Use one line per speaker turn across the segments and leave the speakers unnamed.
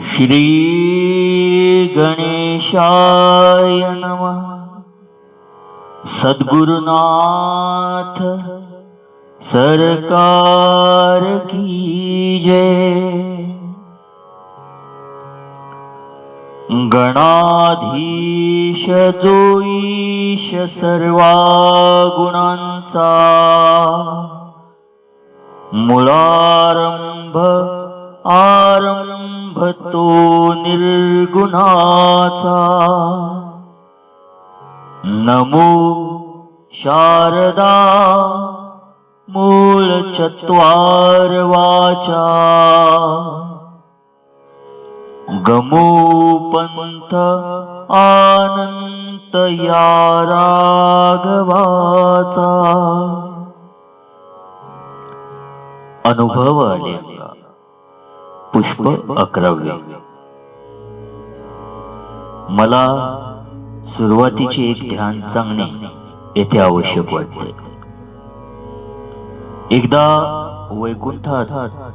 श्री गणेशाय नम। सद्गुरुनाथ सरकार की जय। गणाधीश जोईश सर्वा गुणांचा मुळारंभ आरंभ तो निर्गुणाचा. नमो शारदा मूळ चत्वार वाचा. गमो पंथ आनंत या राघवाचा. अनुभव आले पुष्प अकरावे मला सुरुवातीचे एक ध्यान सांगणे येथे आवश्यक वाटते. एकदा वैकुंठात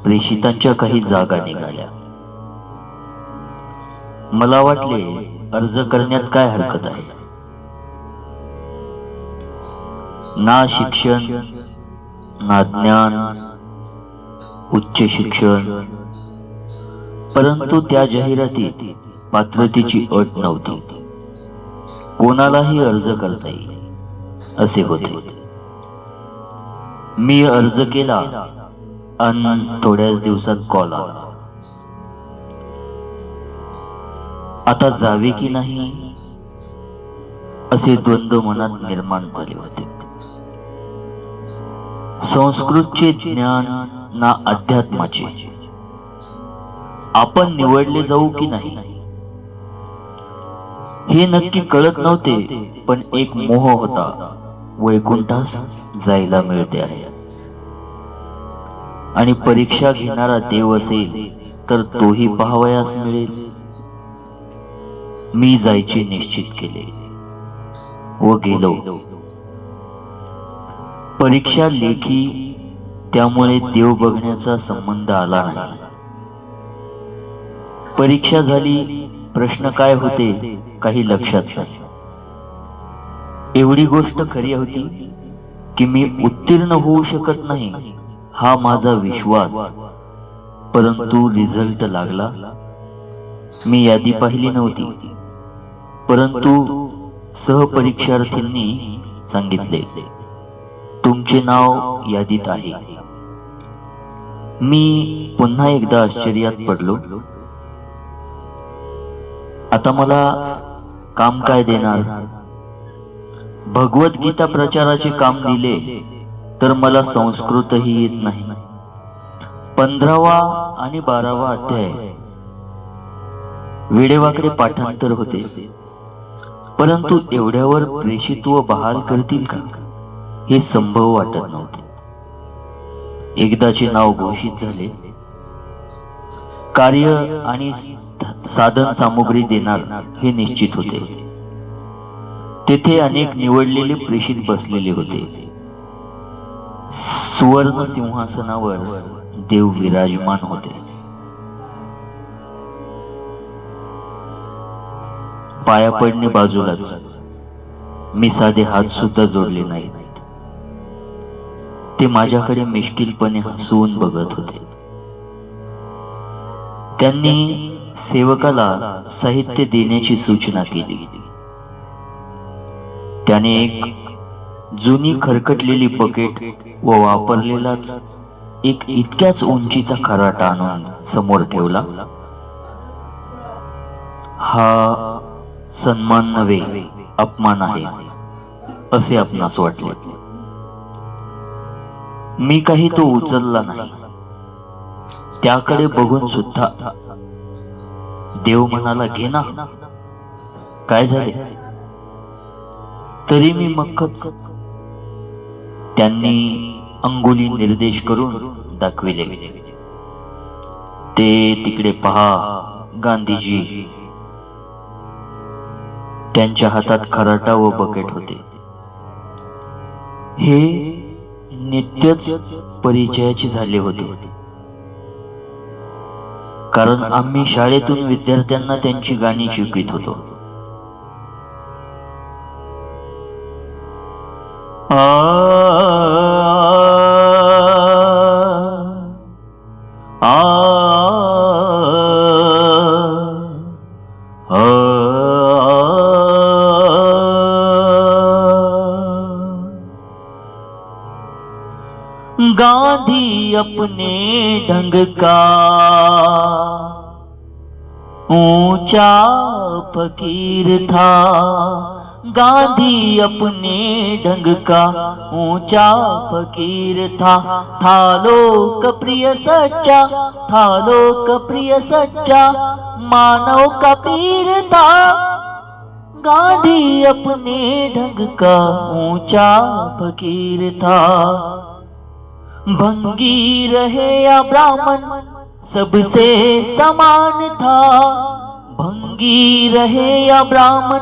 प्रेषितांच्या काही जागा निघाल्या. मला वाटले अर्ज करण्यात काय हरकत आहे? ना शिक्षण ना ज्ञान उच्च शिक्षण परंतु त्या जाहिरातीत पात्रतेची अट नव्हती. कोणालाही अर्ज करता येईल असे होते. मी अर्ज केला आणि थोड्याच दिवसात कॉल आला. आता जावे की नाही असे द्वंद्व मनात निर्माण झाले होते. संस्कृतचे ज्ञान ना अध्यात्माचे आपण निवडले जाऊ की नाही? हे नक्की कळत नव्हते पण एक मोह होता. वैकुंठास जायला मिळते आहे. आणि परीक्षा घेणारा देव असेल तर तोही पाहावयास मिळेल. मी जायचे निश्चित केले व गेलो. परीक्षा लेखी त्यामुळे देव बघण्याचा संबंध आला नाही. परीक्षा झाली प्रश्न काय होते काही लक्षात नाही. एवढी गोष्ट खरी होती की मी उत्तीर्ण होऊ शकत नाही हा माझा विश्वास. परंतु रिझल्ट लागला. मी यादी पाहिली नव्हती. परंतु सहपरीक्षार्थींनी सांगितले तुमचे नाव यादीत आहे. मी पुन्हा एकदा आश्चर्यात पडलो. आता मला काम काय देणार? भगवद्गीता प्रचाराचे काम दिले तर मला संस्कृतही येत नाही. पंधरावा आणि बारावा अध्याय. वेडेवाकडे पाठांतर होते. परंतु एवढ्यावर प्रेषित्व बहाल करतील का? हे संभव वाटत नव्हते. एकदाचे नाव घोषित झाले. कार्य आणि साधन सामुग्री देणार हे निश्चित होते. तेथे अनेक निवडलेले प्रेषित बसलेले होते. सुवर्ण सिंहासनावर देव विराजमान होते. पाया पडणे बाजूलाच मी साधे हात सुद्धा जोडले नाहीत. ते माझ्याकडे मिश्किलपणे हसवून बघत होते. त्यांनी सेवकाला साहित्य देण्याची सूचना केली. त्याने एक जुनी खरकटलेली बकेट व वापरलेलाच एक इतक्याच उंचीचा खराटा आणून समोर ठेवला. हा सन्मान नव्हे अपमान आहे असे आपणास वाटले. मी काही तो उचलला नाही. त्याकडे बघून सुद्धा देव म्हणाला घे ना काय झाले तरी मी मक्कच त्यांनी अंगुली निर्देश करून दाखविले. ते तिकडे पहा गांधीजी. त्यांच्या हातात खराटा व बकेट होते. हे नित्यच परिचयाचे झाले होते. कारण आम्ही शाळेतून विद्यार्थ्यांना त्यांची गाणी शिकवित होतो गांधी अपने ढंग का ऊँचा फकीर था। गांधी अपने ढंग का ऊँचा फकीर था। था लोक प्रिय सच्चा, था लोक प्रिय सच्चा, मानव का पीर था। गांधी अपने ढंग का ऊँचा फकीर था। भंगी रहे या ब्राह्मण सबसे समान था, भंगी रहे या ब्राह्मण,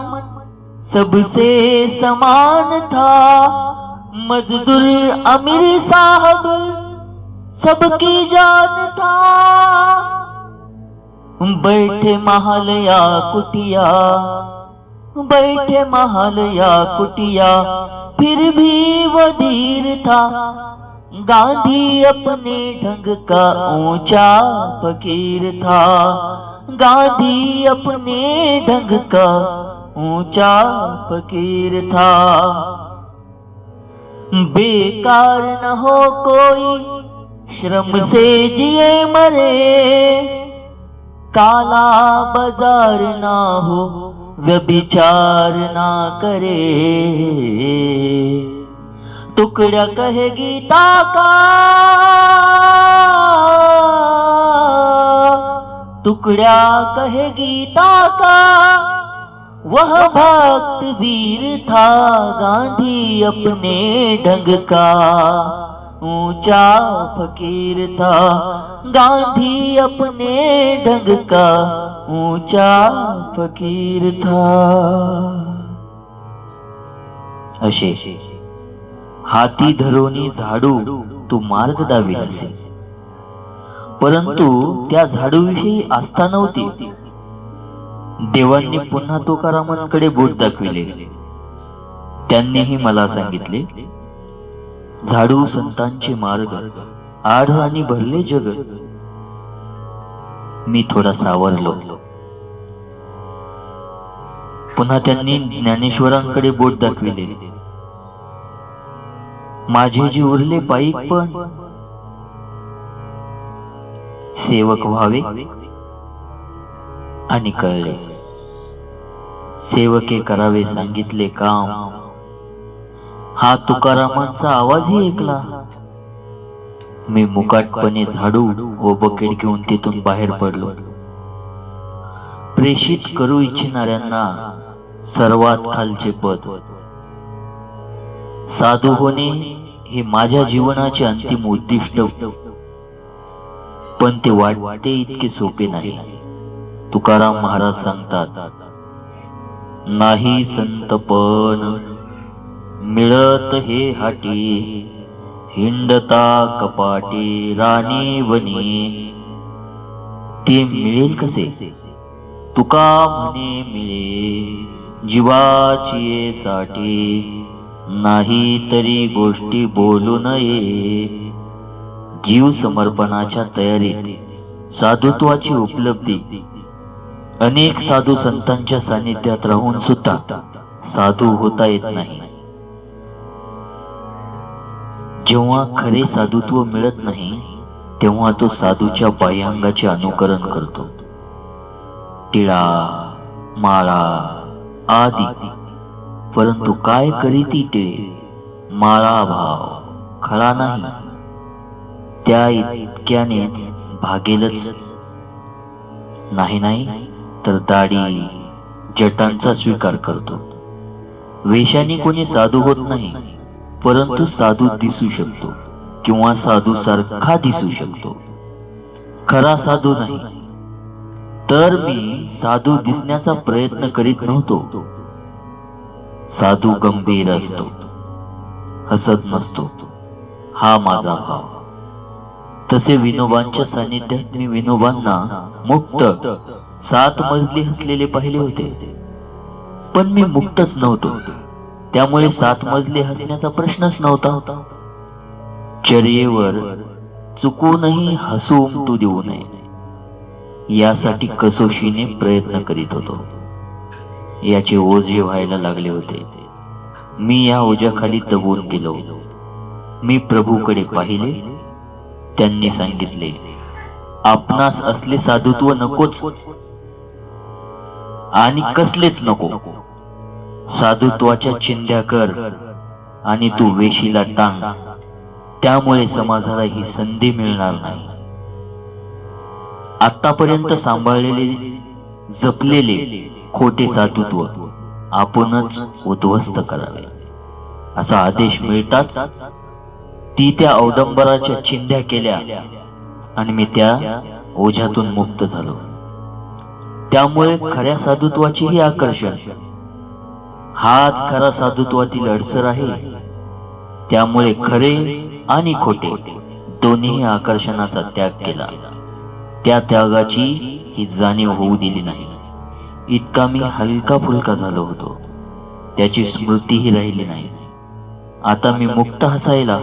सबसे समान था, मजदूर अमीर साहब, सबकी जान था। बैठे महल या कुटिया, बैठे महल या कुटिया, फिर भी वो धीर था गांधी अपने ढंग का ऊँचा फकीर था। गांधी अपने ढंग का ऊँचा फकीर था। बेकार न हो कोई, श्रम से जिए मरे। काला बाज़ार ना हो, व्यभिचार ना करे। टुकड़ा कहे गीता का। टुकड़ा कहे गीता का। वह भक्त वीर था गांधी अपने ढंग का। ऊँचा फकीर था गांधी अपने ढंग का। ऊँचा फकीर था। असे हाती धरोनी झाडू तू मार्ग दाविलासे परंतु त्या झाडूविषयी आस्था नव्हती. देवांनी पुन्हा तुकारामांकडे बोट दाखविले. त्यांनीही मला सांगितले झाडू संतांचे मार्ग आढ आणि भरले जग. मी थोडा सावरलो. पुन्हा त्यांनी ज्ञानेश्वरांकडे बोट दाखविले. माझे जी उरले पायिक पण. सेवक व्हावे आणि कळले. सेवके करावे सांगितले काम. हा तुकारामांचा आवाजही ऐकला. मी मुकाटपणे झाडू व बकेट घेऊन तिथून बाहेर पडलो. प्रेषित करू इच्छिणाऱ्यांना सर्वात खालचे पद. साधू होणे हे माझ्या जीवनाचे अंतिम उद्दिष्ट. पण ते वाटते इतके सोपे नाही. तुकाराम महाराज सांगतात नाही संतपन मिळत हे हाटी हिंडता कपाटी राणी वनी. ते मिळेल कसे? तुका म्हणे मिळे जीवाची साठी नाही तरी गोष्टी बोलू नये. जीव समर्पणाच्या तयारीत साधुत्वाची उपलब्धी. अनेक साधू संतांच्या सानिध्यात राहून सुद्धा साधू होता येत नाही. जेव्हा खरे साधुत्व मिळत नाही तेव्हा तो साधूच्या बाह्यांगाचे अनुकरण करतो. टिळा माळा आदी परंतु काय करीती टिळे? माळा भाव खळा नाही. त्या इतक्यानेच भागेलच. नाही नाही तर दाढी जटांचा स्वीकार करतो. वेशाने कोणी साधू होत नाही परंतु साधू दिसू शकतो किंवा साधू सारखा दिसू शकतो. खरा साधू नाही. तर मी साधू दिसण्याचा प्रयत्न करीत नव्हतो. साधू गंभीर असतो. हसत नसतो. हा माझा भाव. तसे विनोबांच्या सानिध्यात मी विनोबांना मुक्त सात मजली हसलेले पाहिले होते. पण मी मुक्तच नव्हतो. त्यामुळे सात मजली हसण्याचा प्रश्नच नव्हता. होता चर्येवर चुकूनही हसू उमटू देऊ नये. यासाठी कसोशीने प्रयत्न करीत होतो. याचे ओझे व्हायला लागले होते. मी या ओझ्याखाली दबून गेलो. मी प्रभूकडे पाहिले. त्यांनी सांगितले आपणास असले साधुत्व नकोच. आणि कसलेच नको. साधुत्वाच्या चिंध्या कर आणि तू वेशीला टांग. त्यामुळे समाजाला ही संधी मिळणार नाही. आतापर्यंत सांभाळलेले जपलेले खोटे साधुत्व आपणच उद्ध्वस्त करावे. असा आदेश मिळताच ती त्या अवडंबराच्या चिंध्या केल्या आणि मी त्या ओझ्यातून मुक्त झालो. त्यामुळे खऱ्या साधुत्वाचेही आकर्षण. हाच खरा साधुत्वातील अडसर आहे. त्यामुळे खरे आणि खोटे दोन्ही आकर्षणाचा त्याग केला. त्या त्यागाची ही जाणीव होऊ दिली नाही. इतका मी हलका फुलका झालो होतो. त्याची स्मृतीही राहिली नाही. आता मी मुक्त हसायला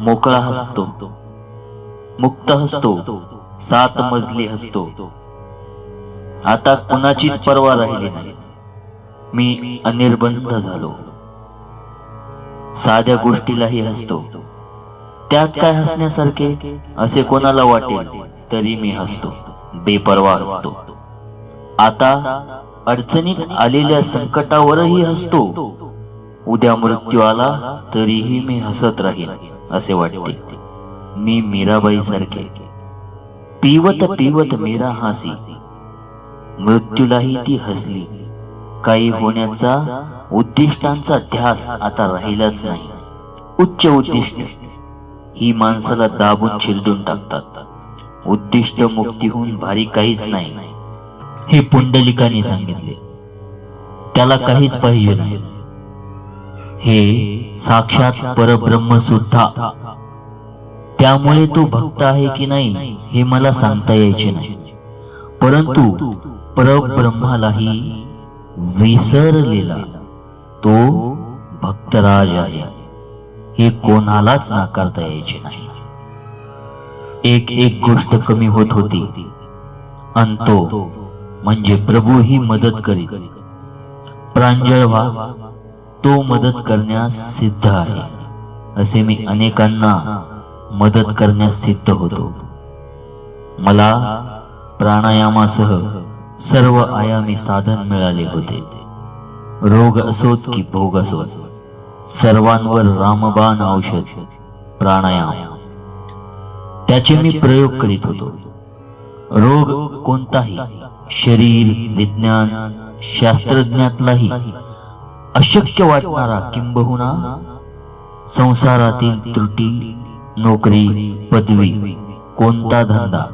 मोकळा हसतो. मुक्त हसतो. सात मजली हसतो. आता कुणाचीच पर्वा राहिली नाही. मी अनिर्बंध झालो. साध्या गोष्टीलाही हसतो. त्यात काय हसण्यासारखे असे कोणाला वाटेल तरी मी हसतो. बेपरवा हसतो. आता अडचणीत आलेल्या संकटावरही हसतो. उद्या मृत्यू आला तरीही मी हसत राहील असे वाटते. मी मीराबाई सारखे पिवत पिवत मीरा हासी. मृत्यूलाही ती हसली. काही होण्याचा उद्दिष्टांचा ध्यास आता राहिलाच नाही. उच्च उद्दिष्ट. ही माणसाला दाबून चिरडून टाकतात. उद्दिष्ट मुक्तीहून भारी काहीच नाही. हे पुंडलिकाने सांगितले. त्याला काहीच पाहिजे नाही. हे साक्षात परब्रह्म सुद्धा. त्यामुळे तो भक्त आहे की नाही हे मला सांगता यायचे नाही. परंतु परब्रह्मालाही विसरलेला तो भक्तराज आहे. हे कोणालाच नाकारता यायचे नाही. एक एक गोष्ट कमी होत होती. आणि तो म्हणजे प्रभू ही मदत करीत प्रांजळ व्हा. तो मदत करण्यास सिद्ध आहे. असे मी अनेकांना मदत करण्यास सिद्ध होतो. मला प्राणायामासह सर्व आयामी साधन मिळाले होते. रोग असोत की भोग असोत. सर्वांवर रामबाण औषध प्राणायाम. त्याचे मी प्रयोग करीत होतो. रोग कोणताही शरीर विज्ञान शास्त्रज्ञातलाही अशक्य वाटणारा किंबहुना संसारातील त्रुटी नोकरी पदवी कोणता धंदा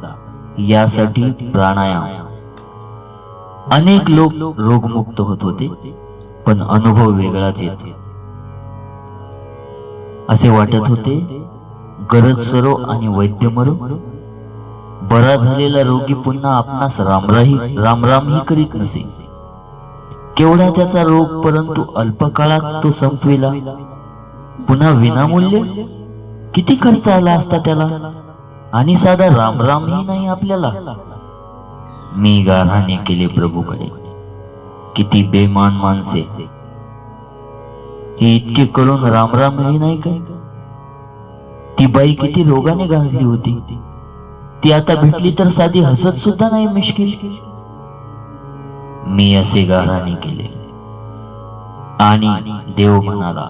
यासाठी प्राणायाम. अनेक लोक रोगमुक्त होत होते पण अनुभव वेगळाच येत. असे वाटत होते गरज सरो आणि वैद्य मरो बरा झालेला रोगी पुन्हा आपणास रामराही रामरामही करीत नसे. केवढा त्याचा रोग परंतु अल्पकाळात तो संपविला. पुन्हा विनामूल्य? किती खर्च आला असता त्याला? आणि साधा रामरामही नाही आपल्याला. मी गाराने केले प्रभूकडे. किती बेमान माणसे. हे इतके करून रामरामही नाही काय? ती बाई किती रोगाने गांजली होती. ती आता भेटली तर साधी हसत सुद्धा नाही मिश्किल. मी असे गाराने केले. आणि देव म्हणाला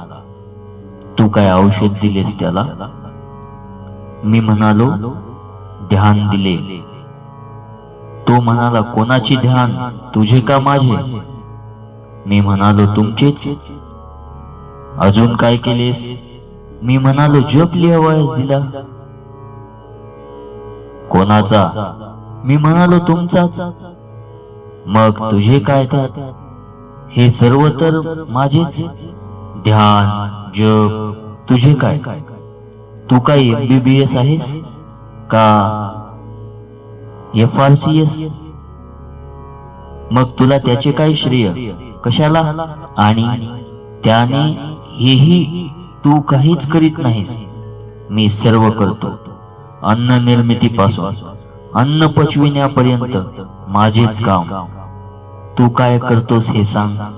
तू काय औषध दिलेस त्याला? मी म्हणालो ध्यान दिले. तो म्हणाला कोणाची ध्यान? तुझे का माझे? मी म्हणालो तुमचेच. अजून काय केलेस? मी म्हणालो जप लिहावयास दिला. कोणाचा? मी म्हणालो तुमचाच. मग तुझे काय त्यात? हे सर्व तर माझेच. ध्यान जप तुझे काय? तू काय एमबीबीएस आहेस? का? एफ आर सी एस मग तुला त्याचे काय श्रेय? कशाला? आणि त्याने हेही तू काहीच करीत नाहीस. मी सर्व करतो. अन्न निर्मितीपासून अन्न पचविण्यापर्यंत माझेच काम. तू काय करतोस हे सांग.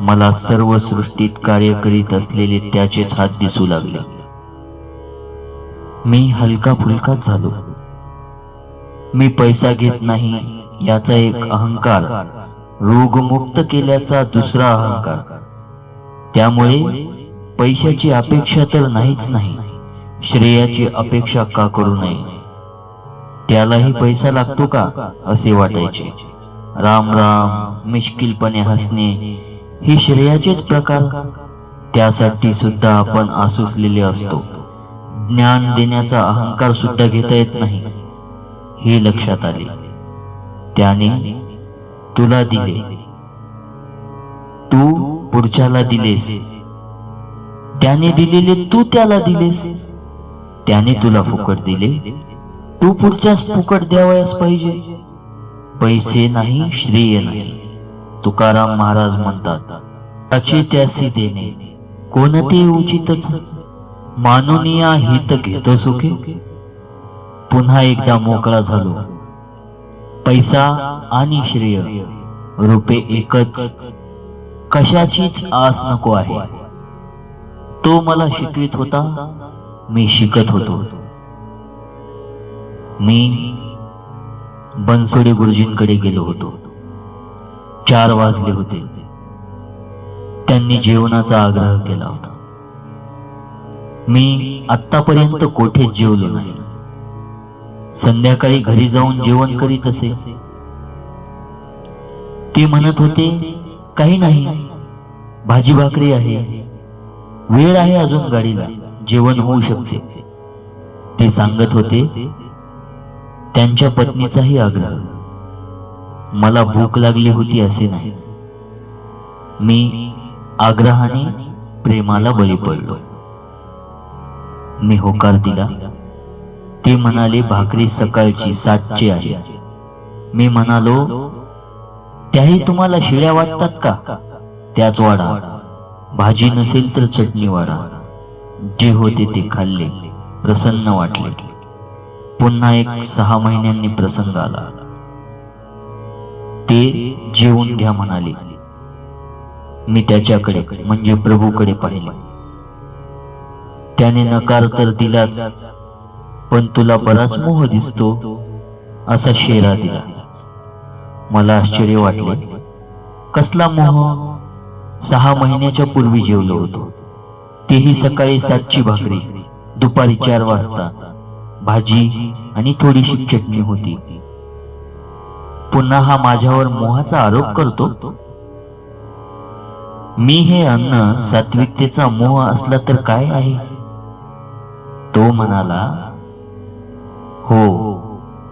मला सर्व सृष्टीत कार्य करीत असलेले त्याचेच हात दिसू लागले. मी हलका फुलकाच झालो. मी पैसा घेत नाही याचा एक अहंकार. रोगमुक्त केल्याचा दुसरा अहंकार. त्यामुळे पैशाची अपेक्षा तर नाहीच नाही. श्रेयाची अपेक्षा का करू नये? त्यालाही पैसा लागतो का असे वाटायचे. राम राम मिश्किलपणे हसणे हे श्रेयाचेच प्रकार. त्यासाठी सुद्धा आपण आसुसलेले असतो. ज्ञान देण्याचा अहंकार सुद्धा घेता येत नाही. हे लक्षात आले. त्याने तुला दिले. तू पुढच्याला दिलेस. त्याने दिलेले तू त्याला दिलेस. त्याने तुला फुकट दिले. तू पुढच्यास फुकट द्यावयास पाहिजे. पैसे नाही श्रेय नाही. तुकाराम महाराज म्हणतात त्याचे त्यासी देणे. कोणते उचितच? मानुनिया हित घेतो सुखे. पुन्हा एकदा मोकळा झालो. पैसा आणि श्रेय रुपे एकच. कशाचीच आस नको आहे. तो मला शिकवित होता मी शिकत होतो. मी बनसोडे गुरुजींकडे गेलो होतो. चार वाजले होते. त्यांनी जेवणाचा आग्रह केला होता. मी आतापर्यंत कोठेच जेवलो नाही. संध्याकाळी घरी जाऊन जेवण करीत असे. ते म्हणत होते काही नाही. भाजी भाकरी आहे. वेळ आहे अजून गाडीला. जेवण होऊ शकते. ते सांगत होते त्यांच्या पत्नीचाही आग्रह. मला भूक लागली होती असे नाही. मी आग्रहाने प्रेमाला बळी पडलो. मी होकार दिला. ते म्हणाले भाकरी सकाळची सातची आहे. मी म्हणालो त्याही तुम्हाला शिळ्या वाटतात का? त्याच वाढा भाजी नसेल तर चटणी वाढा जे होते ते खाल्ले प्रसन्न वाटले. पुन्हा एक सहा महिन्यांनी प्रसंग आला. ते जेवून घ्या म्हणाले. मी त्याच्याकडे म्हणजे प्रभूकडे पाहिले. त्याने नकार तर दिलाच पण तुला बराच मोह दिसतो असा शेरा दिला. मला आश्चर्य वाटले. कसला मोह? सहा महिन्याच्या पूर्वी जेवलो होतो. तेही सकाळी सातची भाकरी दुपारी चार वाजता. भाजी आणि थोडीशी चटणी होती. पुन्हा हा माझ्यावर मोहाचा आरोप करतो? मी हे अन्न सात्विकतेचा मोह असला तर काय आहे? तो म्हणाला हो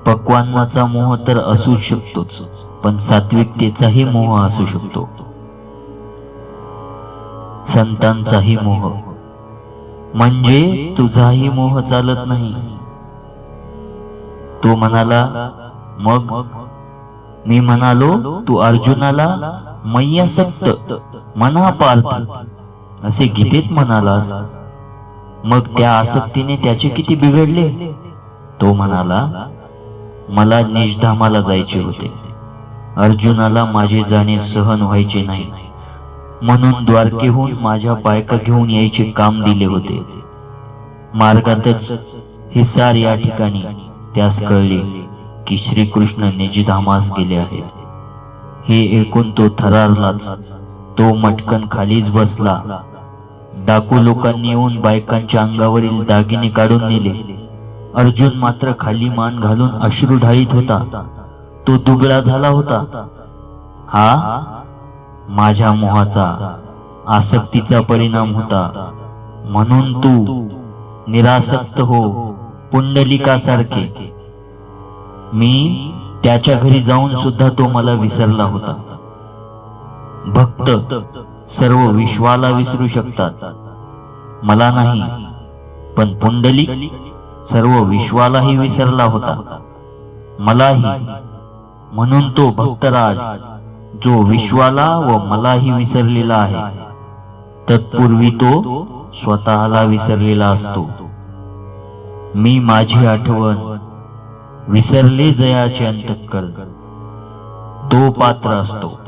पक्वान्नाचा मोह तर असू शकतोच पण सात्विकतेचाही मोह असू शकतो. संतांचाही मोह. म्हणजे तुझाही मोह चालत नाही. तो म्हणाला मग मी म्हणालो तू अर्जुनाला मय्यासक्त मना पार्थ असे गीतेत म्हणालास. मग त्या आसक्तीने त्याचे किती बिघडले? तो म्हणाला मला निजधामाला जायचे होते. अर्जुनाला माझे जाणे सहन व्हायचे नाही. म्हणून द्वारकेहून माझ्या बायका घेऊन यायचे काम दिले होते. मार्गातच हे सार या ठिकाणी त्यास कळले की श्रीकृष्ण निजधामास गेले आहेत. हे ऐकून तो थरारलाच तो मटकन खालीच बसला. डाकू लोकांनी येऊन बायकांच्या अंगावरील दागिने काढून नेले. अर्जुन मात्र खाली मान घालून अश्रू ढाळीत होता. तो दुबळा झाला होता. हा? माझ्या मोहाचा आसक्तीचा परिणाम होता. म्हणून तू निरासक्त हो पुंडलिकासारखे. मी त्याच्या घरी जाऊन सुद्धा तो मला विसरला होता. भक्त सर्व विश्वाला विसरू शकतात. मला नाही पण पुंडलिक सर्व विश्वालाही विसरला होता. मलाही म्हणून तो भक्तराज जो विश्वाला व मलाही विसरलेला आहे तत्पूर्वी तो स्वतःला विसरलेला असतो. मी माझी आठवण विसरले जयाचे अंतकरण. तो पात्र असतो.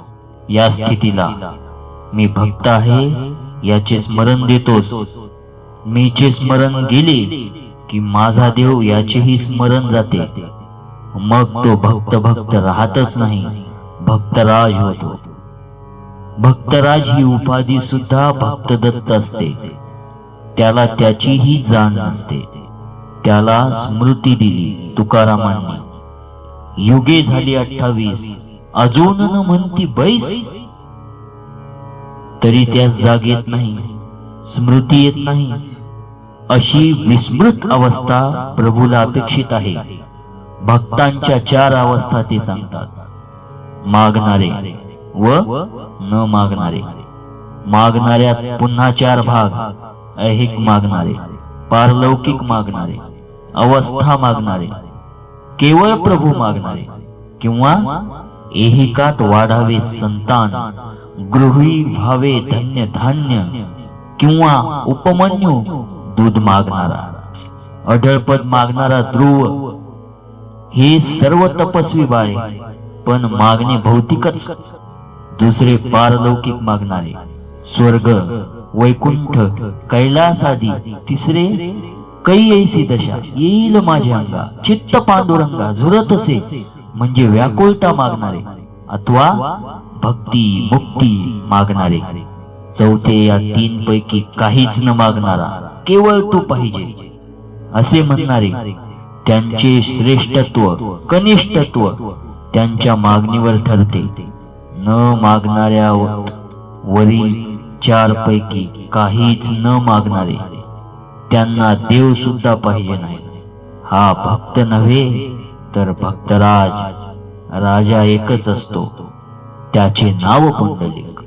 या स्थितीला मी भक्त आहे याचे स्मरण देतोस मीचे स्मरण गेले की माझा देव याचेही स्मरण जाते. मग तो भक्त भक्त राहतच नाही. भक्तराज होतो. भक्तराज ही उपाधी सुद्धा भक्तदत्त असते. त्याला त्याचीही जाण नसते. त्याला स्मृती दिली तुकारामांनी. युगे झाली अठ्ठावीस. अजून न म्हणती बैस. तरी त्यास जाग येत नाही स्मृती येत नाही. अशी विस्मृत अवस्था प्रभूला अपेक्षित आहे. भक्तांच्या चार अवस्था ते सांगतात. मागणारे व न मागणारे. मागणाऱ्यात पुन्हा चार भाग ऐहिक मागणारे पारलौकिक मागणारे अवस्था मागणारे केवळ प्रभू मागणारे किंवा एहिकात वाढावे संतान गृही व्हावे धन्य धान्य किंवा उपमन्यू दूध मागणारा. अढळपद मागणारा ध्रुव हे सर्व तपस्वी बाळे पण मागणे भौतिकच. दुसरे पारलौकिक मागणारे. स्वर्ग वैकुंठ कैलास आदी तिसरे कैयसी दशा. येईल माझ्या अंगा. चित्त पांडुरंगा झुरत असे. म्हणजे व्याकुळता मागणारे. अथवा भक्ती मुक्ती मागणारे. चौथे या तीन पैकी काहीच न मागणारा. केवळ तू पाहिजे. असे म्हणणारे त्यांचे श्रेष्ठत्व कनिष्ठत्व त्यांच्या मागणीवर ठरते. न मागणाऱ्या वरील चार पैकी काहीच न मागणारे त्यांना देव सुद्धा पाहिजे नाही. हा भक्त नव्हे तर भक्तराज राजा एकच असतो. त्याचे नाव पुंडलिक.